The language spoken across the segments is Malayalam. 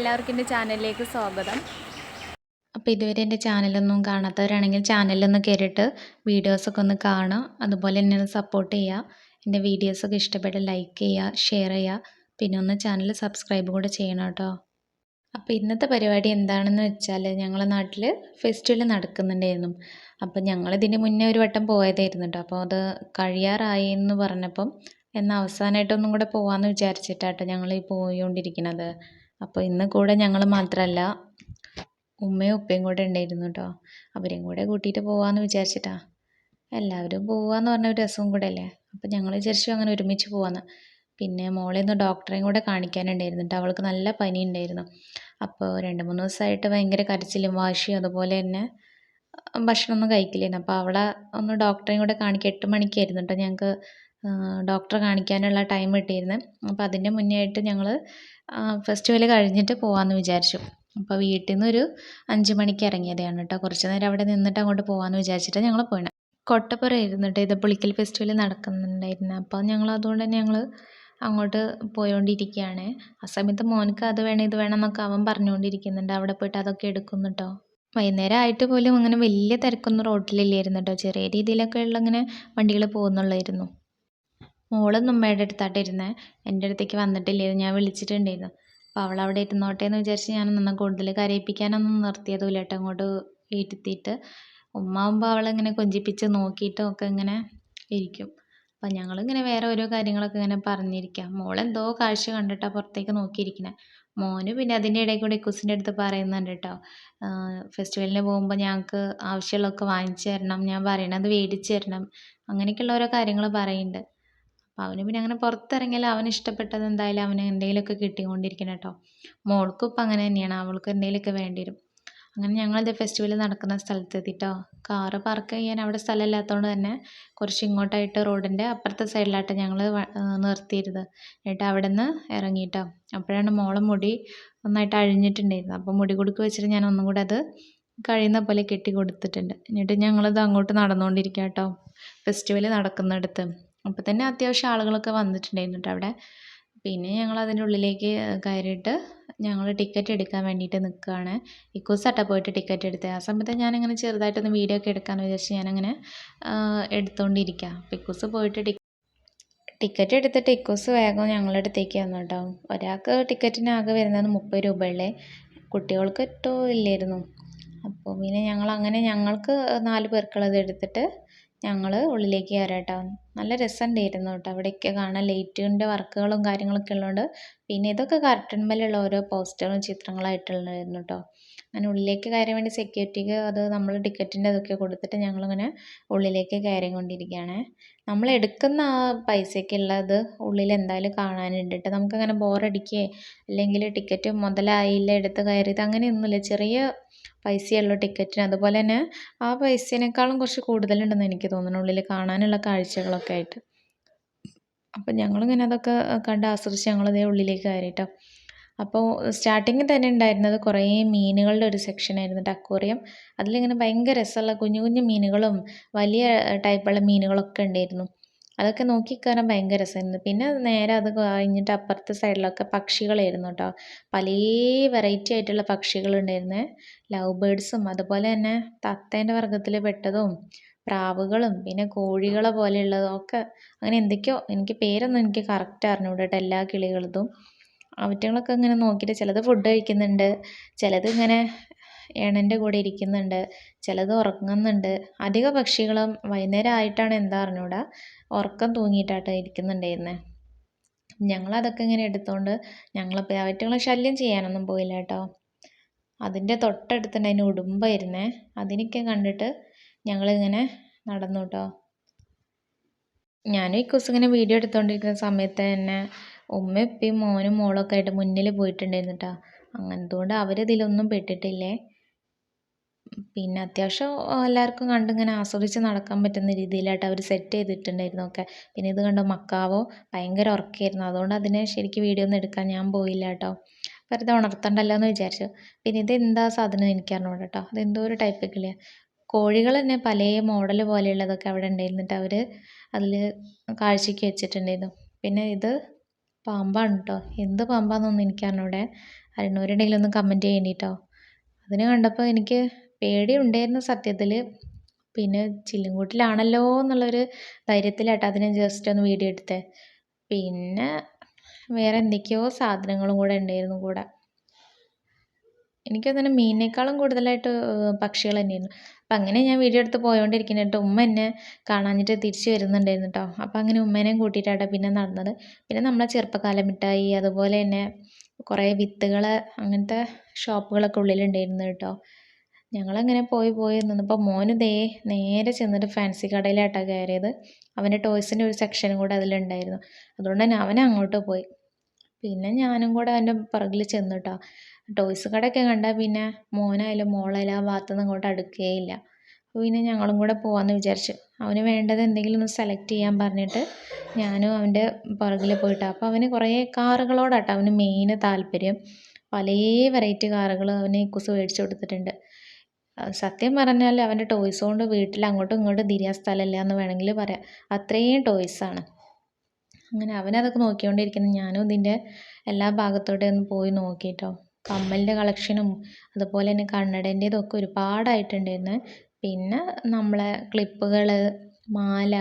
എല്ലാവർക്കും എന്റെ ചാനലിലേക്ക് സ്വാഗതം. അപ്പോൾ ഇതുവരെ എന്റെ ചാനലൊന്നും കാണാത്തവരാണെങ്കിൽ ചാനലൊന്ന് കയറിയിട്ട് വീഡിയോസൊക്കെ ഒന്ന് കാണുക. അതുപോലെ എന്നെ ഒന്ന് സപ്പോർട്ട് ചെയ്യുക. എന്റെ വീഡിയോസൊക്കെ ഇഷ്ടപ്പെട്ട ലൈക്ക് ചെയ്യുക ഷെയർ ചെയ്യുക. പിന്നെ ഒന്ന് ചാനൽ സബ്സ്ക്രൈബ് കൂടെ ചെയ്യണം കേട്ടോ. അപ്പോൾ ഇന്നത്തെ പരിപാടി എന്താണെന്ന് വെച്ചാൽ ഞങ്ങളെ നാട്ടിൽ ഫെസ്റ്റിവൽ നടക്കുന്നുണ്ടായിരുന്നു. അപ്പോൾ ഞങ്ങൾ ഇതിന് മുന്നേ ഒരു വട്ടം പോയതായിരുന്നു കേട്ടോ. അപ്പോൾ അത് കഴിയാറായി എന്ന് പറഞ്ഞപ്പം എന്നാൽ അവസാനമായിട്ടൊന്നും കൂടെ പോകാമെന്ന് വിചാരിച്ചിട്ടാട്ടോ ഞങ്ങൾ ഈ പോയിക്കൊണ്ടിരിക്കുന്നത്. അപ്പോൾ ഇന്ന് കൂടെ ഞങ്ങൾ മാത്രമല്ല ഉമ്മയും ഉപ്പയും കൂടെ ഉണ്ടായിരുന്നു കേട്ടോ അവരെയും കൂടെ കൂട്ടിയിട്ട് പോവാമെന്ന് വിചാരിച്ചിട്ടാ. എല്ലാവരും പോവാന്ന് പറഞ്ഞ ഒരു രസവും കൂടെ അല്ലേ? അപ്പോൾ ഞങ്ങൾ വിചാരിച്ചു അങ്ങനെ ഒരുമിച്ച് പോവാന്ന്. പിന്നെ മോളെ ഒന്ന് ഡോക്ടറെയും കൂടെ കാണിക്കാനുണ്ടായിരുന്നു കേട്ടോ അവൾക്ക് നല്ല പനി ഉണ്ടായിരുന്നു അപ്പോൾ രണ്ട് മൂന്ന് ദിവസമായിട്ട് ഭയങ്കര കരച്ചിലും വാശിയും അതുപോലെ തന്നെ ഭക്ഷണമൊന്നും കഴിക്കില്ലായിരുന്നു അപ്പോൾ അവളെ ഒന്ന് ഡോക്ടറെയും കൂടെ കാണിക്കുക എട്ട് മണിക്കായിരുന്നു കേട്ടോ ഞങ്ങൾക്ക് ഡോക്ടറെ കാണിക്കാനുള്ള ടൈം കിട്ടിയിരുന്നത് അപ്പോൾ അതിന്റെ മുന്നേ ആയിട്ട് ഞങ്ങൾ ഫെസ്റ്റിവൽ കഴിഞ്ഞിട്ട് പോകാമെന്ന് വിചാരിച്ചു. അപ്പോൾ വീട്ടിൽ നിന്ന് ഒരു അഞ്ച് മണിക്ക് ഇറങ്ങിയതാണ് കേട്ടോ കുറച്ച് നേരം അവിടെ നിന്നിട്ട് അങ്ങോട്ട് പോകാമെന്ന് വിചാരിച്ചിട്ട് ഞങ്ങൾ പോയത് ആയിരുന്നു ഇരുന്നിട്ട് ഇത് പുളിക്കൽ ഫെസ്റ്റിവൽ നടക്കുന്നുണ്ടായിരുന്നു. അപ്പോൾ ഞങ്ങൾ അതുകൊണ്ട് തന്നെ ഞങ്ങൾ അങ്ങോട്ട് പോയോണ്ടിരിക്കുകയാണ് ആ സമയത്ത് മോനക്ക് അത് വേണം ഇത് വേണം എന്നൊക്കെ അവൻ പറഞ്ഞുകൊണ്ടിരിക്കുന്നുണ്ട് അവിടെ പോയിട്ട് അതൊക്കെ എടുക്കുന്നു കേട്ടോ വൈകുന്നേരം ആയിട്ട് പോലും അങ്ങനെ വലിയ തിരക്കൊന്നും റോട്ടിലില്ലായിരുന്നു കേട്ടോ ചെറിയ രീതിയിലൊക്കെ ഉള്ള ഇങ്ങനെ വണ്ടികൾ പോകുന്നുള്ളായിരുന്നു. മോളും ഉമ്മയുടെ അടുത്തായിട്ട് ഇരുന്നത് എന്റെ അടുത്തേക്ക് വന്നിട്ടില്ലായിരുന്നു ഞാൻ വിളിച്ചിട്ടുണ്ടായിരുന്നു. അപ്പോൾ അവൾ അവിടെ ഇരുന്നോട്ടെ എന്ന് വിചാരിച്ച് ഞാൻ നന്നാ കൂടുതൽ കരയിപ്പിക്കാനൊന്നും നിർത്തിയതുമില്ല കേട്ടോ അങ്ങോട്ട് ഇരുത്തിയിട്ട് ഉമ്മ ആകുമ്പോൾ അവളിങ്ങനെ കൊഞ്ചിപ്പിച്ച് നോക്കിയിട്ടും ഒക്കെ ഇങ്ങനെ ഇരിക്കും. അപ്പം ഞങ്ങളിങ്ങനെ വേറെ ഓരോ കാര്യങ്ങളൊക്കെ ഇങ്ങനെ പറഞ്ഞിരിക്കാം. മോളെന്തോ കാഴ്ച കണ്ടിട്ടാണ് പുറത്തേക്ക് നോക്കിയിരിക്കുന്നത് മോന് പിന്നെ അതിന്റെ ഇടയിൽ കൂടെ കുസിന്റെ അടുത്ത് പറയുന്നുണ്ട് കേട്ടോ. ഫെസ്റ്റിവലിന് പോകുമ്പോൾ ഞങ്ങൾക്ക് ആവശ്യമുള്ളതൊക്കെ വാങ്ങിച്ചു തരണം ഞാൻ പറയണത് മേടിച്ചു തരണം. അങ്ങനെയൊക്കെയുള്ള ഓരോ കാര്യങ്ങൾ പറയുന്നുണ്ട്. അവന് പിന്നെ അങ്ങനെ പുറത്തിറങ്ങിയാൽ അവന് ഇഷ്ടപ്പെട്ടത് എന്തായാലും അവന് എന്തെങ്കിലുമൊക്കെ കിട്ടിക്കൊണ്ടിരിക്കണം കേട്ടോ. മോൾക്കും ഇപ്പം അങ്ങനെ തന്നെയാണ്. അവൾക്ക് എന്തെങ്കിലുമൊക്കെ വേണ്ടി വരും. അങ്ങനെ ഞങ്ങളിത് ഫെസ്റ്റിവൽ നടക്കുന്ന സ്ഥലത്തെത്തിട്ടോ. കാറ് പാർക്ക് ചെയ്യാൻ അവിടെ സ്ഥലമില്ലാത്തതുകൊണ്ട് തന്നെ കുറച്ച് ഇങ്ങോട്ടായിട്ട് റോഡിന്റെ അപ്പുറത്തെ സൈഡിലായിട്ട് ഞങ്ങൾ നിർത്തിയിരുന്നത്. എന്നിട്ട് അവിടെ നിന്ന് ഇറങ്ങിയിട്ടോ അപ്പോഴാണ് മോളെ മുടി നന്നായിട്ട് അഴിഞ്ഞിട്ടുണ്ടായിരുന്നത്. അപ്പോൾ മുടി കൊടുക്ക് വെച്ചിട്ട് ഞാൻ ഒന്നും കൂടെ അത് കഴിയുന്ന പോലെ കെട്ടി കൊടുത്തിട്ടുണ്ട്. എന്നിട്ട് ഞങ്ങളത് അങ്ങോട്ട് നടന്നുകൊണ്ടിരിക്കുക കേട്ടോ ഫെസ്റ്റിവൽ നടക്കുന്നിടത്ത്. അപ്പോൾ തന്നെ അത്യാവശ്യം ആളുകളൊക്കെ വന്നിട്ടുണ്ടായിരുന്നു കേട്ടോ അവിടെ. പിന്നെ ഞങ്ങൾ അതിന്റെ ഉള്ളിലേക്ക് കയറിയിട്ട് ഞങ്ങൾ ടിക്കറ്റ് എടുക്കാൻ വേണ്ടിയിട്ട് നിൽക്കുകയാണ്. ഇക്കോസാട്ടാ പോയിട്ട് ടിക്കറ്റ് എടുത്തത് ആ സമയത്ത് ഞാനിങ്ങനെ ചെറുതായിട്ടൊന്ന് വീഡിയോ ഒക്കെ എടുക്കാമെന്ന് വിചാരിച്ച് ഞാനങ്ങനെ എടുത്തുകൊണ്ടിരിക്കുക അപ്പോൾ ഇക്കോസ് പോയിട്ട് ടി ടിക്കറ്റ് എടുത്തിട്ട് ഇക്കോസ് വേഗം ഞങ്ങളുടെ അടുത്തേക്ക് വന്നു കേട്ടോ. ഒരാൾക്ക് ടിക്കറ്റിനാകെ വരുന്നത് മുപ്പത് രൂപയുള്ളേ കുട്ടികൾക്ക് ഏറ്റവും ഇല്ലായിരുന്നു. അപ്പോൾ പിന്നെ ഞങ്ങൾ അങ്ങനെ ഞങ്ങൾക്ക് നാല് പേർക്കുള്ളത് എടുത്തിട്ട് ഞങ്ങൾ ഉള്ളിലേക്ക് കയറാം കേട്ടോ നല്ല രസമുണ്ടായിരുന്നു കേട്ടോ അവിടെയൊക്കെ കാണാൻ ലൈറ്റിന്റെ വർക്കുകളും കാര്യങ്ങളൊക്കെ ഉള്ളതുകൊണ്ട് പിന്നെ ഇതൊക്കെ കർട്ടൻമേലുള്ള ഓരോ പോസ്റ്ററും ചിത്രങ്ങളായിട്ടുള്ളതായിരുന്നു കേട്ടോ അങ്ങനെ ഉള്ളിലേക്ക് കയറാൻ വേണ്ടി സെക്യൂരിറ്റിക്ക് അത് നമ്മൾ ടിക്കറ്റിന്റെ അതൊക്കെ കൊടുത്തിട്ട് ഞങ്ങളിങ്ങനെ ഉള്ളിലേക്ക് കയറിക്കൊണ്ടിരിക്കുകയാണ് നമ്മൾ എടുക്കുന്ന ആ പൈസയ്ക്കുള്ളത് ഉള്ളിൽ എന്തായാലും കാണാനുണ്ട് കേട്ടോ നമുക്കങ്ങനെ ബോറടിക്കുകയോ അല്ലെങ്കിൽ ടിക്കറ്റ് മുതലായില്ല എടുത്ത് കയറിയത് അങ്ങനെയൊന്നുമില്ല. ചെറിയ പൈസയുള്ളൂ ടിക്കറ്റിന് അതുപോലെ തന്നെ ആ പൈസേനേക്കാളും കുറച്ച് കൂടുതലുണ്ടെന്ന് എനിക്ക് തോന്നുന്നു ഉള്ളിൽ കാണാനുള്ള കാഴ്ചകളൊക്കെ ആയിട്ട്. അപ്പം ഞങ്ങളിങ്ങനെ അതൊക്കെ കണ്ട് ആസ്വദിച്ച് ഞങ്ങളിതേ ഉള്ളിലേക്ക് കയറി കേട്ടോ അപ്പോൾ സ്റ്റാർട്ടിങ്ങിൽ തന്നെ ഉണ്ടായിരുന്നത് കുറേ മീനുകളുടെ ഒരു സെക്ഷനായിരുന്നു കേട്ടോ അക്വേറിയം. അതിലിങ്ങനെ ഭയങ്കര രസമുള്ള കുഞ്ഞു കുഞ്ഞു മീനുകളും വലിയ ടൈപ്പുള്ള മീനുകളൊക്കെ ഉണ്ടായിരുന്നു. അതൊക്കെ നോക്കിക്കാണാൻ ഭയങ്കര രസമായിരുന്നു. പിന്നെ നേരെ അത് കഴിഞ്ഞിട്ട് അപ്പുറത്തെ സൈഡിലൊക്കെ പക്ഷികളായിരുന്നു കേട്ടോ. പല വെറൈറ്റി ആയിട്ടുള്ള പക്ഷികളുണ്ടായിരുന്നേ ലവ് ബേഡ്സും അതുപോലെ തന്നെ തത്തേന്റെ വർഗത്തിൽ പെട്ടതും പ്രാവുകളും പിന്നെ കോഴികളെ പോലെയുള്ളതും ഒക്കെ അങ്ങനെ എന്തൊക്കെയോ എനിക്ക് പേരൊന്നും എനിക്ക് കറക്റ്റ് അറിഞ്ഞുകൂടെ കേട്ടോ എല്ലാ കിളികളതും. അവറ്റങ്ങളൊക്കെ ഇങ്ങനെ നോക്കിയിട്ട് ചിലത് ഫുഡ് കഴിക്കുന്നുണ്ട് ചിലത് ഇങ്ങനെ ഇണന്റെ കൂടെ ഇരിക്കുന്നുണ്ട് ചിലത് ഉറങ്ങുന്നുണ്ട്. അധിക പക്ഷികളും വൈകുന്നേരം ആയിട്ടാണ് എന്താ അറിഞ്ഞൂടാ? ഉറക്കം തൂങ്ങിയിട്ടാട്ടോ ഇരിക്കുന്നുണ്ടായിരുന്നത് ഞങ്ങളതൊക്കെ ഇങ്ങനെ എടുത്തുകൊണ്ട് ഞങ്ങളിപ്പോൾ പേവറ്റുകളെ ശല്യം ചെയ്യാനൊന്നും പോയില്ല കേട്ടോ അതിന്റെ തൊട്ടടുത്തുണ്ട് അതിന് ഉടുമ്പായിരുന്നേ. അതിനൊക്കെ കണ്ടിട്ട് ഞങ്ങളിങ്ങനെ നടന്നു കേട്ടോ ഞാനും ഈ കുസ് ഇങ്ങനെ വീഡിയോ എടുത്തുകൊണ്ടിരിക്കുന്ന സമയത്ത് തന്നെ ഉമ്മ ഇപ്പം മോനും മോളൊക്കെ ആയിട്ട് മുന്നിൽ പോയിട്ടുണ്ടായിരുന്നു കേട്ടോ അങ്ങനത്തുകൊണ്ട് അവരിതിലൊന്നും പെട്ടിട്ടില്ലേ? പിന്നെ അത്യാവശ്യം എല്ലാവർക്കും കണ്ടിങ്ങനെ ആസ്വദിച്ച് നടക്കാൻ പറ്റുന്ന രീതിയിലായിട്ട് അവർ സെറ്റ് ചെയ്തിട്ടുണ്ടായിരുന്നു ഒക്കെ. പിന്നെ ഇത് കണ്ടോ മക്കാവോ? ഭയങ്കര ഉറക്കമായിരുന്നു അതുകൊണ്ട് അതിനെ ശരിക്കും വീഡിയോ ഒന്നും എടുക്കാൻ ഞാൻ പോയില്ല കേട്ടോ. വെറുതെ ഉണർത്തണ്ടല്ലോ എന്ന് വിചാരിച്ചു. പിന്നെ ഇത് എന്താ സാധനം എനിക്ക് അറിഞ്ഞൂടാ കേട്ടോ. അതെന്തോ ഒരു ടൈപ്പ് കിളിയാണ് കോഴികൾ തന്നെ പല മോഡൽ പോലെയുള്ളതൊക്കെ അവിടെ ഉണ്ടായിരുന്നിട്ട് അവർ അതിൽ കാഴ്ചയ്ക്ക് വെച്ചിട്ടുണ്ടായിരുന്നു. പിന്നെ ഇത് പാമ്പാണ് കേട്ടോ. എന്ത് പാമ്പാണെന്നൊന്നും എനിക്ക് അറിഞ്ഞൂടെ. ഒന്ന് കമന്റ് ചെയ്യണം കേട്ടോ. അതിനെ കണ്ടപ്പോൾ എനിക്ക് പേടിയുണ്ടായിരുന്നു സത്യത്തിൽ പിന്നെ ചില്ലുംകൂട്ടിലാണല്ലോ എന്നുള്ളൊരു ധൈര്യത്തിലാട്ടോ അതിനെ ജസ്റ്റ് ഒന്ന് വീഡിയോ എടുത്തത് പിന്നെ വേറെ എന്തൊക്കെയോ സാധനങ്ങളും കൂടെ ഉണ്ടായിരുന്നു കൂടെ. എനിക്കതിന് മീനിനേക്കാളും കൂടുതലായിട്ട് പക്ഷികൾ തന്നെയായിരുന്നു. അപ്പം അങ്ങനെ ഞാൻ വീഡിയോ എടുത്ത് പോയോണ്ടിരിക്കുന്നുണ്ട് ഉമ്മ എന്നെ കാണാഞ്ഞിട്ട് തിരിച്ചു വരുന്നുണ്ടായിരുന്നു കേട്ടോ. അപ്പം അങ്ങനെ ഉമ്മേനെയും കൂട്ടിയിട്ടാണ് പിന്നെ നടന്നത്. പിന്നെ നമ്മളെ ചെറുപ്പക്കാല മിഠായി അതുപോലെ തന്നെ കുറേ വിത്തുകൾ അങ്ങനത്തെ ഷോപ്പുകളൊക്കെ ഉള്ളിലുണ്ടായിരുന്നു കേട്ടോ. ഞങ്ങളങ്ങനെ പോയി പോയി നിന്നപ്പോൾ മോന് ദേ നേരെ ചെന്നിട്ട് ഫാൻസി കടയിലായിട്ടാണ് കയറിയത്. അവന്റെ ടോയ്സിന്റെ ഒരു സെക്ഷനും കൂടെ അതിലുണ്ടായിരുന്നു. അതുകൊണ്ട് തന്നെ അവൻ അങ്ങോട്ട് പോയി. പിന്നെ ഞാനും കൂടെ അവന്റെ പുറകിൽ ചെന്നു കേട്ടോ ടോയ്സ് കടയൊക്കെ കണ്ടാൽ പിന്നെ മോനായാലും മോളായാലും ആ ഭാഗത്തുനിന്ന് അങ്ങോട്ട് അടുക്കുകയില്ല അപ്പോൾ പിന്നെ ഞങ്ങളും കൂടെ പോകാമെന്ന് വിചാരിച്ചു. അവന് വേണ്ടത് എന്തെങ്കിലും ഒന്ന് സെലക്ട് ചെയ്യാൻ പറഞ്ഞിട്ട് ഞാനും അവന്റെ പുറകിൽ പോയിട്ടോ. അപ്പോൾ അവന് കുറേ കാറുകളോടാട്ടോ അവന് മെയിൻ താല്പര്യം. പല വെറൈറ്റി കാറുകൾ അവന് കുസ് മേടിച്ചു കൊടുത്തിട്ടുണ്ട്. സത്യം പറഞ്ഞാൽ അവന്റെ ടോയ്സ് കൊണ്ട് വീട്ടിൽ അങ്ങോട്ടും ഇങ്ങോട്ടും തിരിയാൻ സ്ഥലമില്ല എന്ന് വേണമെങ്കിൽ പറയാം. അത്രയും ടോയ്സാണ് അങ്ങനെ അവനതൊക്കെ നോക്കിക്കൊണ്ടിരിക്കുന്നു. ഞാനും ഇതിന്റെ എല്ലാ ഭാഗത്തോടെ ഒന്ന് പോയി നോക്കിയിട്ടോ കമ്മലിന്റെ കളക്ഷനും അതുപോലെ തന്നെ കണ്ണടേന്റെതൊക്കെ ഒരുപാടായിട്ടുണ്ടായിരുന്നു. പിന്നെ നമ്മളെ ക്ലിപ്പുകൾ മാല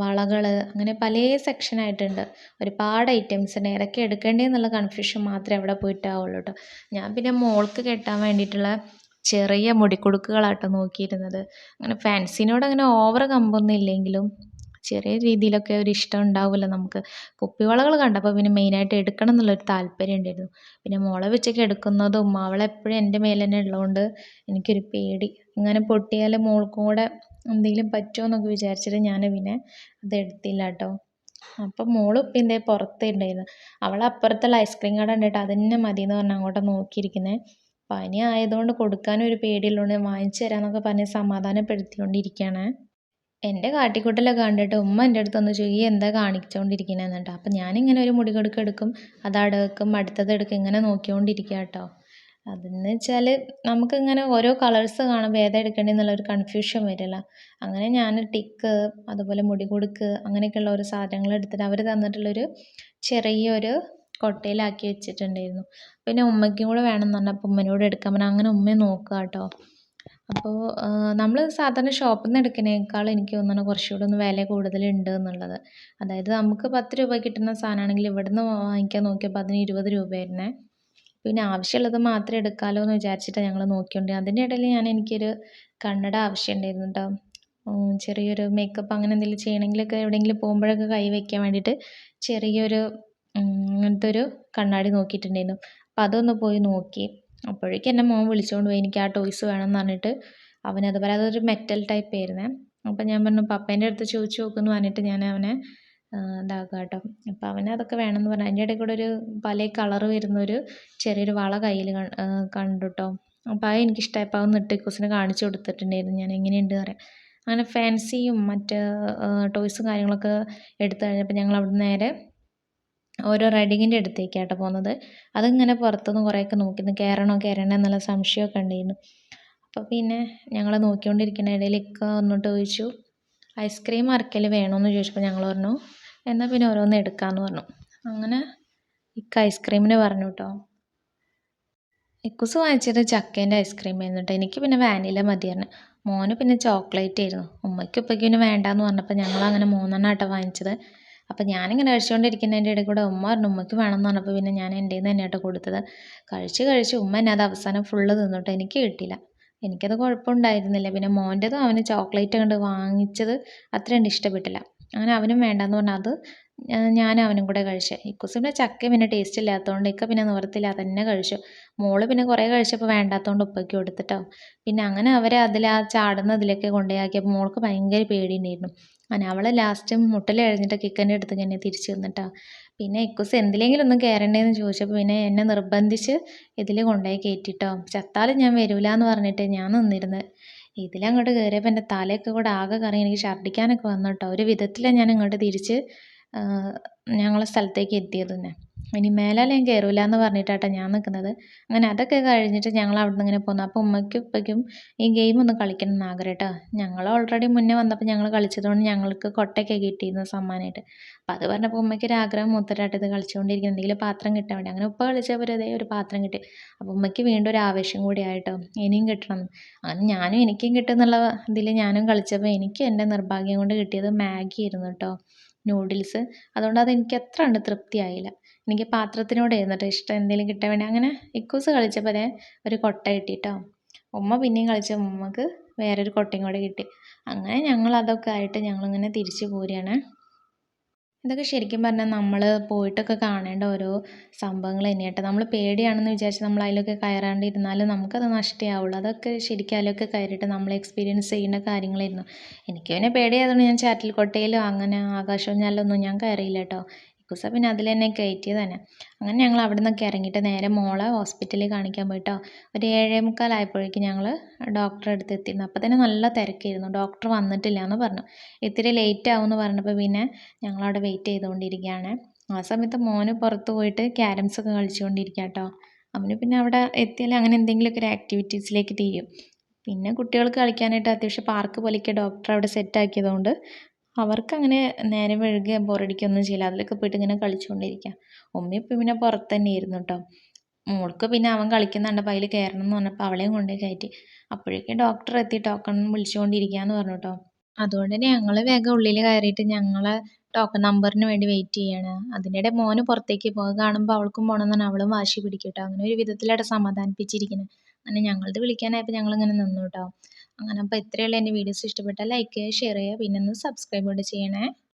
വളകൾ അങ്ങനെ പല സെക്ഷനായിട്ടുണ്ട് ഒരുപാട് ഐറ്റംസ് ഉണ്ട്. ഏതൊക്കെ എടുക്കേണ്ടതെന്നുള്ള കൺഫ്യൂഷൻ മാത്രമേ അവിടെ പോയിട്ടാവുള്ളൂ കേട്ടോ ഞാൻ പിന്നെ മോൾക്ക് കെട്ടാൻ വേണ്ടിയിട്ടുള്ള ചെറിയ മുടിക്കുടുക്കുകളാട്ടോ നോക്കിയിരുന്നത്. അങ്ങനെ ഫാൻസിനോട് അങ്ങനെ ഓവർ കമ്പൊന്നും ഇല്ലെങ്കിലും ചെറിയ രീതിയിലൊക്കെ ഒരു ഇഷ്ടം ഉണ്ടാവില്ല നമുക്ക്. കുപ്പിവളകൾ കണ്ടപ്പോൾ പിന്നെ മെയിനായിട്ട് എടുക്കണം എന്നുള്ളൊരു താല്പര്യം ഉണ്ടായിരുന്നു. പിന്നെ മുള വെച്ചൊക്കെ എടുക്കുന്നതും അവളെപ്പോഴും എന്റെ മേലെ തന്നെ ഉള്ളതുകൊണ്ട് എനിക്കൊരു പേടി. ഇങ്ങനെ പൊട്ടിയാൽ മോൾക്കും കൂടെ എന്തെങ്കിലും പറ്റുമോ എന്നൊക്കെ വിചാരിച്ചിട്ട് ഞാൻ പിന്നെ അത് എടുത്തില്ല കേട്ടോ. അപ്പം മോളും ഇതേ പുറത്തുണ്ടായിരുന്നു അവൾ അപ്പുറത്തുള്ള ഐസ്ക്രീം കട കണ്ടിട്ട് അതന്നെ മതി എന്ന് അങ്ങോട്ട് നോക്കിയിരിക്കുന്നത് പനി ആയതുകൊണ്ട് കൊടുക്കാനും ഒരു പേടിയുള്ളതുകൊണ്ട് വാങ്ങിച്ചു തരാമെന്നൊക്കെ പറഞ്ഞ് സമാധാനപ്പെടുത്തിക്കൊണ്ടിരിക്കുകയാണ് എന്റെ കാട്ടിക്കൂട്ടലൊക്കെ കണ്ടിട്ട് ഉമ്മ എന്റെ അടുത്ത് വന്ന് ചോദിക്കും എന്താ കാണിച്ചുകൊണ്ടിരിക്കണേന്ന് കേട്ടോ അപ്പം ഞാനിങ്ങനെ ഒരു മുടി കൊടുക്ക എടുക്കും അത് വെക്കും അടുത്തത് എടുക്കും ഇങ്ങനെ നോക്കിക്കൊണ്ടിരിക്കുക കേട്ടോ. അതെന്ന് വെച്ചാൽ നമുക്കിങ്ങനെ ഓരോ കളേഴ്സ് കാണുമ്പോൾ ഏതാ എടുക്കേണ്ടതെന്നുള്ള ഒരു കൺഫ്യൂഷൻ വരില്ല. അങ്ങനെ ഞാൻ ടിക്ക് അതുപോലെ മുടി കൊടുക്ക് അങ്ങനെയൊക്കെയുള്ള ഓരോ സാധനങ്ങൾ എടുത്തിട്ട് അവർ തന്നിട്ടുള്ളൊരു ചെറിയൊരു കൊട്ടയിലാക്കി വെച്ചിട്ടുണ്ടായിരുന്നു. പിന്നെ ഉമ്മയ്ക്കും കൂടെ വേണമെന്ന് പറഞ്ഞപ്പോൾ ഉമ്മനോട് എടുക്കാൻ പറഞ്ഞു അങ്ങനെ ഉമ്മയെ നോക്കുക കേട്ടോ. അപ്പോൾ നമ്മൾ സാധാരണ ഷോപ്പിൽ നിന്ന് എടുക്കുന്നതിനേക്കാൾ എനിക്ക് തോന്നുന്നു കുറച്ചുകൂടെ ഒന്ന് വില കൂടുതലുണ്ട് എന്നുള്ളത്. അതായത് നമുക്ക് പത്ത് രൂപ കിട്ടുന്ന സാധനമാണെങ്കിൽ ഇവിടുന്ന് വാങ്ങിക്കാൻ നോക്കിയപ്പോൾ അതിന് ഇരുപത് രൂപയായിരുന്നേ. പിന്നെ ആവശ്യമുള്ളത് മാത്രം എടുക്കാമല്ലോ എന്ന് വിചാരിച്ചിട്ടാണ് ഞങ്ങൾ നോക്കിക്കൊണ്ട് അതിന്റെ ഇടയിൽ ഞാൻ എനിക്കൊരു കണ്ണട ആവശ്യമുണ്ടായിരുന്നു കേട്ടോ. ചെറിയൊരു മേക്കപ്പ് അങ്ങനെ എന്തെങ്കിലും ചെയ്യണമെങ്കിലൊക്കെ എവിടെയെങ്കിലും പോകുമ്പോഴൊക്കെ കൈ വയ്ക്കാൻ വേണ്ടിയിട്ട് ചെറിയൊരു അങ്ങനത്തെ ഒരു കണ്ണാടി നോക്കിയിട്ടുണ്ടായിരുന്നു. അപ്പോൾ അതൊന്ന് പോയി നോക്കി. അപ്പോഴേക്കും എന്റെ മോൻ വിളിച്ചുകൊണ്ട് പോയി എനിക്ക് ആ ടോയ്സ് വേണമെന്ന് പറഞ്ഞിട്ട് അവനത് അതുപോലെ അതൊരു മെറ്റൽ ടൈപ്പ് ആയിരുന്നേ. അപ്പം ഞാൻ പറഞ്ഞു പപ്പേന്റെ അടുത്ത് ചോദിച്ചു നോക്കുമെന്ന് പറഞ്ഞിട്ട് ഞാൻ അവനെ ഇതാക്കുക കേട്ടോ. അപ്പം അവന് അതൊക്കെ വേണമെന്ന് പറഞ്ഞു. അതിന്റെ ഇടയിൽ കൂടെ ഒരു പല കളർ വരുന്നൊരു ചെറിയൊരു വള കയ്യിൽ കണ്ടു കേട്ടോ അപ്പോൾ അത് എനിക്കിഷ്ടമായപ്പോൾ അത് നെട്ടിക്കൂസിന് കാണിച്ചു കൊടുത്തിട്ടുണ്ടായിരുന്നു. ഞാൻ എങ്ങനെയുണ്ട് പറയാം അങ്ങനെ ഫാൻസിയും മറ്റ് ടോയ്സും കാര്യങ്ങളൊക്കെ എടുത്തു കഴിഞ്ഞപ്പോൾ ഞങ്ങൾ അവിടെ നേരെ ഓരോ റൈഡിങ്ങിന്റെ അടുത്തേക്കാട്ടോ പോകുന്നത്. അതിങ്ങനെ പുറത്തുനിന്ന് കുറേയൊക്കെ നോക്കിയിരുന്നു കയറണോ കയറണോ എന്നുള്ള സംശയമൊക്കെ ഉണ്ടായിരുന്നു. അപ്പോൾ പിന്നെ ഞങ്ങൾ നോക്കിക്കൊണ്ടിരിക്കുന്ന ഇടയിൽ ഇക്ക വന്നിട്ട് ചോദിച്ചു ഐസ്ക്രീം അരക്കൽ വേണമെന്ന് ചോദിച്ചപ്പോൾ ഞങ്ങൾ പറഞ്ഞു എന്നാൽ പിന്നെ ഓരോന്ന് എടുക്കാമെന്ന് പറഞ്ഞു. അങ്ങനെ ഇക്ക ഐസ്ക്രീമിന് പറഞ്ഞു കേട്ടോ. ഇക്കുസ് വാങ്ങിച്ചത് ചക്കേന്റെ ഐസ്ക്രീം ആയിരുന്നു കേട്ടോ. എനിക്ക് പിന്നെ വാനില മതിയായിരുന്നു. മോന് പിന്നെ ചോക്ലേറ്റ് ആയിരുന്നു. ഉമ്മയ്ക്കും ഉപ്പയ്ക്കും പിന്നെ വേണ്ടാന്ന് പറഞ്ഞപ്പോൾ ഞങ്ങൾ അങ്ങനെ മൂന്നെണ്ണം ആട്ടോ വാങ്ങിച്ചത്. അപ്പോൾ ഞാനിങ്ങനെ കഴിച്ചുകൊണ്ടിരിക്കുന്നതിന്റെ ഇടയിൽ കൂടെ ഉമ്മ പറഞ്ഞു ഉമ്മയ്ക്ക് വേണമെന്ന് പറഞ്ഞപ്പോൾ പിന്നെ ഞാൻ എന്റെ തന്നെയാട്ടോ കൊടുത്തത്. കഴിച്ച് കഴിച്ച് ഉമ്മ എന്നെ അത് അവസാനം ഫുള്ള് തിന്നിട്ട് എനിക്ക് കിട്ടിയില്ല. എനിക്കത് കുഴപ്പമുണ്ടായിരുന്നില്ല. പിന്നെ മോന്റെതും അവന് ചോക്ലേറ്റ് കണ്ട് വാങ്ങിച്ചത് അത്ര കണ്ട് ഇഷ്ടപ്പെട്ടില്ല. അങ്ങനെ അവനും വേണ്ടാന്ന് പറഞ്ഞാൽ അത് ഞാനും അവനും കൂടെ കഴിച്ചു. പിന്നെ ചക്ക പിന്നെ ടേസ്റ്റ് ഇല്ലാത്തതുകൊണ്ട് ഇക്ക പിന്നെ നിവർത്തില്ല തന്നെ കഴിച്ചു. മോൾ പിന്നെ കുറേ കഴിച്ചപ്പോൾ വേണ്ടാത്തതുകൊണ്ട് ഉപ്പയ്ക്ക് കൊടുത്തിട്ടോ. പിന്നെ അങ്ങനെ അവരെ അതിൽ ആ ചാടുന്ന ഇതിലൊക്കെ കൊണ്ടുപോയാക്കിയപ്പോൾ മോൾക്ക് ഭയങ്കര പേടിയുണ്ടായിരുന്നു. അങ്ങനെ അവൾ ലാസ്റ്റ് മുട്ടൽ കഴിഞ്ഞിട്ട് കിക്കന്റെ അടുത്ത് തന്നെ തിരിച്ചു വന്നിട്ടാ പിന്നെ ഇക്കുസ് എന്തിലെങ്കിലും ഒന്ന് കയറണ്ടേന്ന് ചോദിച്ചപ്പോൾ പിന്നെ എന്നെ നിർബന്ധിച്ച് ഇതിൽ കൊണ്ടുപോയി കയറ്റിട്ടോ ചത്താലും ഞാൻ വരില്ല എന്ന് പറഞ്ഞിട്ട് ഞാൻ നിന്നിരുന്നത് ഇതിലങ്ങോട്ട് കയറിയപ്പോൾ എന്റെ തലയൊക്കെ കൂടെ ആകെ കറങ്ങി. എനിക്ക് ഛർദ്ദിക്കാനൊക്കെ വന്നു കേട്ടോ. ഒരു വിധത്തിലാണ് ഞാൻ ഇങ്ങോട്ട് തിരിച്ച് ഞങ്ങളെ സ്ഥലത്തേക്ക് എത്തിയത് തന്നെ. ഇനി മേലാൽ ഞാൻ കയറില്ല എന്ന് പറഞ്ഞിട്ടാട്ടോ ഞാൻ നിൽക്കുന്നത് അങ്ങനെ അതൊക്കെ കഴിഞ്ഞിട്ട് ഞങ്ങൾ അവിടെ നിന്ന് ഇങ്ങനെ പോന്നു. അപ്പോൾ ഉമ്മയ്ക്കും ഉപ്പയ്ക്കും ഈ ഗെയിം ഒന്ന് കളിക്കണം എന്ന് ആഗ്രഹം കേട്ടോ ഞങ്ങൾ ഓൾറെഡി മുന്നേ വന്നപ്പോൾ ഞങ്ങൾ കളിച്ചതുകൊണ്ട് ഞങ്ങൾക്ക് കൊട്ടയൊക്കെ കിട്ടിയിരുന്നു സമ്മാനമായിട്ട് അപ്പോൾ അത് പറഞ്ഞപ്പോൾ ഉമ്മയ്ക്ക് ഒരു ആഗ്രഹം മൂത്തരായിട്ട് ഇത് കളിച്ചുകൊണ്ടിരിക്കുന്നത് എന്തെങ്കിലും പാത്രം കിട്ടാൻ വേണ്ടി. അങ്ങനെ ഉപ്പ കളിച്ചപ്പോൾ അതേ ഒരു പാത്രം കിട്ടി. അപ്പോൾ ഉമ്മയ്ക്ക് വീണ്ടും ഒരു ആവേശം കൂടി ആയിട്ടോ. ഇനിയും കിട്ടണം. അങ്ങനെ ഞാനും എനിക്കും കിട്ടുന്നുള്ള ഇതിൽ ഞാനും കളിച്ചപ്പോൾ എനിക്ക് എന്റെ നിർഭാഗ്യം കൊണ്ട് കിട്ടിയത് മാഗി ആയിരുന്നു കേട്ടോ നൂഡിൽസ് അതുകൊണ്ട് അത് എനിക്ക് അത്ര കണ്ട് തൃപ്തിയായില്ല. എനിക്ക് പാത്രത്തിനോട് കേട്ടോ ഇഷ്ടം എന്തെങ്കിലും കിട്ടാൻ വേണ്ടി അങ്ങനെ ഇക്കൂസ് കളിച്ചപ്പോൾ ദേ ഒരു കൊട്ട കിട്ടി കേട്ടോ ഉമ്മ പിന്നെയും കളിച്ച. ഉമ്മക്ക് വേറൊരു കൊട്ടയും കൂടെ കിട്ടി. അങ്ങനെ ഞങ്ങൾ അതൊക്കെ ആയിട്ട് ഞങ്ങളിങ്ങനെ തിരിച്ചു പോരുകയാണ്. ഇതൊക്കെ ശരിക്കും പറഞ്ഞാൽ നമ്മൾ പോയിട്ടൊക്കെ കാണേണ്ട ഓരോ സംഭവങ്ങൾ തന്നെയാട്ടോ. നമ്മൾ പേടിയാണെന്ന് വിചാരിച്ച് നമ്മൾ അതിലൊക്കെ കയറാണ്ടിരുന്നാൽ നമുക്കത് നഷ്ടമാവുള്ളൂ അതൊക്കെ ശരിക്കും അതിലൊക്കെ കയറിയിട്ട് നമ്മൾ എക്സ്പീരിയൻസ് ചെയ്യുന്ന കാര്യങ്ങളായിരുന്നു. എനിക്ക് പിന്നെ പേടിയായതുകൊണ്ട് ഞാൻ ചാറ്റൽ കോട്ടയിലും അങ്ങനെ ഞാനൊന്നും ഞാൻ കയറിയില്ല കേട്ടോ. ഇക്കുസ പിന്നെ അതിൽ തന്നെ കയറ്റിയത് തന്നെ അങ്ങനെ ഞങ്ങൾ അവിടെ നിന്നൊക്കെ ഇറങ്ങിയിട്ട് നേരെ മോളെ ഹോസ്പിറ്റലിൽ കാണിക്കാൻ പോയിട്ടോ. ഒരു ഏഴേ മുക്കാലായപ്പോഴേക്കും ഞങ്ങൾ ഡോക്ടറെ അടുത്ത് എത്തിയിരുന്നു അപ്പോൾ തന്നെ നല്ല തിരക്കായിരുന്നു. ഡോക്ടർ വന്നിട്ടില്ല എന്ന് പറഞ്ഞു. ഇത്തിരി ലേറ്റ് ആവും എന്ന് പറഞ്ഞപ്പോൾ പിന്നെ ഞങ്ങളവിടെ വെയിറ്റ് ചെയ്തുകൊണ്ടിരിക്കുകയാണ് ആ സമയത്ത് മോന് പുറത്ത് പോയിട്ട് ക്യാരംസ് ഒക്കെ കളിച്ചുകൊണ്ടിരിക്കുക കേട്ടോ അവന് പിന്നെ അവിടെ എത്തിയാൽ അങ്ങനെ എന്തെങ്കിലുമൊക്കെ ഒരു ആക്ടിവിറ്റീസിലേക്ക് തിരിയും പിന്നെ കുട്ടികൾക്ക് കളിക്കാനായിട്ട് അത്യാവശ്യം പാർക്ക് പോലെയൊക്കെ ഡോക്ടർ അവിടെ സെറ്റ് ആക്കിയതുകൊണ്ട് അവർക്കങ്ങനെ നേരം വൈകുകയോ ബോറടിക്കൊന്നും ചെയ്യില്ല. അതിലൊക്കെ പോയിട്ട് ഇങ്ങനെ കളിച്ചുകൊണ്ടിരിക്കുക ഉമ്മയും ഇപ്പം പിന്നെ പുറത്ത് തന്നെ ഇരുന്നു കേട്ടോ മോൾക്ക് പിന്നെ അവൻ കളിക്കുന്ന അപ്പം അതിൽ കയറണം എന്ന് പറഞ്ഞപ്പോൾ അവളെയും കൊണ്ട് കയറ്റി. അപ്പോഴേക്കും ഡോക്ടർ എത്തി. ടോക്കൺ വിളിച്ചുകൊണ്ടിരിക്കുകയെന്ന് പറഞ്ഞു കേട്ടോ അതുകൊണ്ട് തന്നെ ഞങ്ങൾ വേഗം ഉള്ളിൽ കയറിയിട്ട് ഞങ്ങളെ ടോക്കൺ നമ്പറിന് വേണ്ടി വെയിറ്റ് ചെയ്യാണ്. അതിനിടെ മോന് പുറത്തേക്ക് പോകുക കാണുമ്പോൾ അവൾക്കും പോകണമെന്ന് പറഞ്ഞാൽ അവളും വാശി പിടിക്കും കേട്ടോ അങ്ങനെ ഒരു വിധത്തിലായിട്ട് സമാധാനിപ്പിച്ചിരിക്കുന്നത് അങ്ങനെ ഞങ്ങളത് വിളിക്കാനായപ്പോൾ ഞങ്ങളിങ്ങനെ നിന്നു കേട്ടോ അങ്ങനെ അപ്പോൾ ഇത്രയുള്ള എന്റെ വീഡിയോസ്. ഇഷ്ടപ്പെട്ടാൽ ലൈക്ക് ചെയ്യുക ഷെയർ ചെയ്യുക പിന്നെ ഒന്ന് സബ്സ്ക്രൈബ് കൂടെ ചെയ്യണേ.